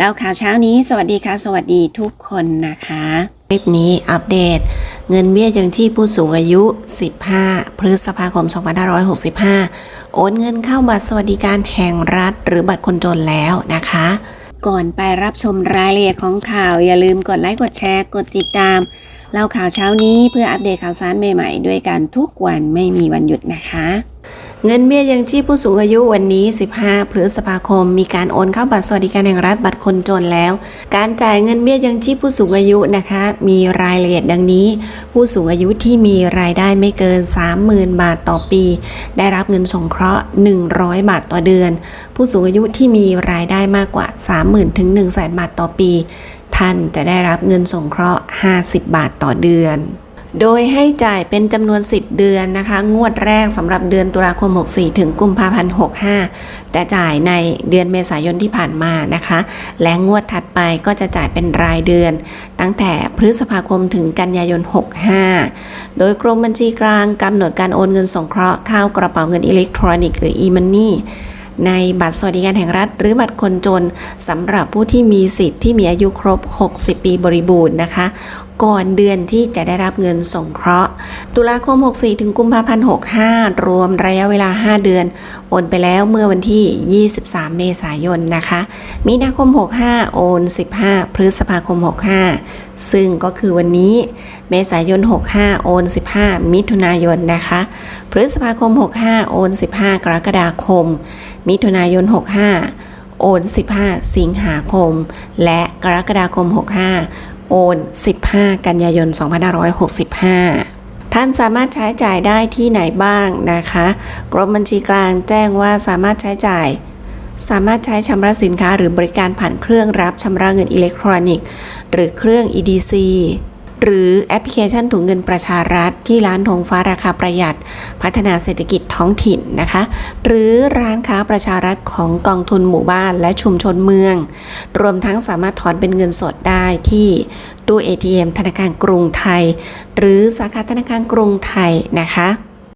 แล้วข่าวเช้านี้สวัสดีค่ะ สวัสดีทุกคนนะคะ คลิปนี้อัปเดต เงินเบี้ยยังชีพผู้สูงอายุ 15 พฤษภาคม 2565 โอนเงินเข้าบัตรสวัสดิการแห่งรัฐ หรือบัตรคนจนแล้วนะคะ ก่อนไปรับชมรายละเอียดของข่าวอย่าลืมกดไลค์กดแชร์กดติดตามเล่าข่าวเช้านี้เพื่ออัปเดตข่าวสารใหม่ๆ ด้วยกันทุกวันไม่มีวันหยุดนะคะ เงินเบี้ยยังชีพผู้สูงอายุวันนี้ 15 พฤษภาคม มีการโอนเข้าบัตรสวัสดิการแห่งรัฐบัตรคนจนแล้ว การจ่ายเงินเบี้ยยังชีพผู้สูงอายุนะคะ มีรายละเอียดดังนี้ ผู้สูงอายุที่มีรายได้ไม่เกิน 30,000 บาทต่อปี ได้รับเงินสงเคราะห์ 100 บาทต่อเดือน ผู้สูงอายุที่มีรายได้มากกว่า 30,000ถึง100,000 บาทต่อปี ท่านจะได้รับเงินสงเคราะห์ 50 บาทต่อเดือน โดยให้จ่ายเป็นจำนวน 10 เดือนนะคะ งวดแรกสำหรับเดือนตุลาคม 64 ถึงกุมภาพันธ์ 65จะจ่ายในเดือนเมษายนที่ผ่านมานะคะ และงวดถัดไปก็จะจ่ายเป็นรายเดือน ตั้งแต่พฤษภาคมถึงกันยายน 65 โดยกรมบัญชีกลางกำหนดการโอนเงินสงเคราะห์เข้ากระเป๋าเงินอิเล็กทรอนิกส์หรือ e-money ในบัตรสวัสดิการแห่งรัฐ หรือบัตรคนจนสำหรับผู้ที่มีสิทธิ์ที่มีอายุครบ 60 ปีบริบูรณ์นะคะ ก่อนเดือนที่จะได้รับเงินสงเคราะห์ ตุลาคม 64 ถึงกุมภาพันธ์ 65 รวมระยะเวลา 5 เดือนโอนไปแล้วเมื่อวันที่ 23 เมษายนนะคะ มีนาคม 65 โอน 15 พฤษภาคม 65 ซึ่งก็คือวันนี้เมษายน 65 โอน 15 มิถุนายนนะคะ พฤษภาคม 65 โอน 15 กรกฎาคม มิถุนายน 65 โอน 15 สิงหาคม และกรกฎาคม 65 โอน 15 กันยายน 2565ท่านสามารถใช้จ่ายได้ที่ไหนบ้างนะคะ กรมบัญชีกลางแจ้งว่าสามารถใช้จ่าย สามารถใช้ชำระสินค้าหรือบริการผ่านเครื่องรับชำระเงินอิเล็กทรอนิกส์ หรือเครื่อง EDC หรือแอปพลิเคชันถุงเงินประชารัฐ ที่ร้านธงฟ้าราคาประหยัด พัฒนาเศรษฐกิจท้องถิ่นนะคะ หรือร้านค้าประชารัฐของกองทุนหมู่บ้านและชุมชนเมือง รวมทั้งสามารถถอนเป็นเงินสดได้ที่ตู้ ATM ธนาคารกรุงไทย หรือสาขาธนาคารกรุงไทยนะคะ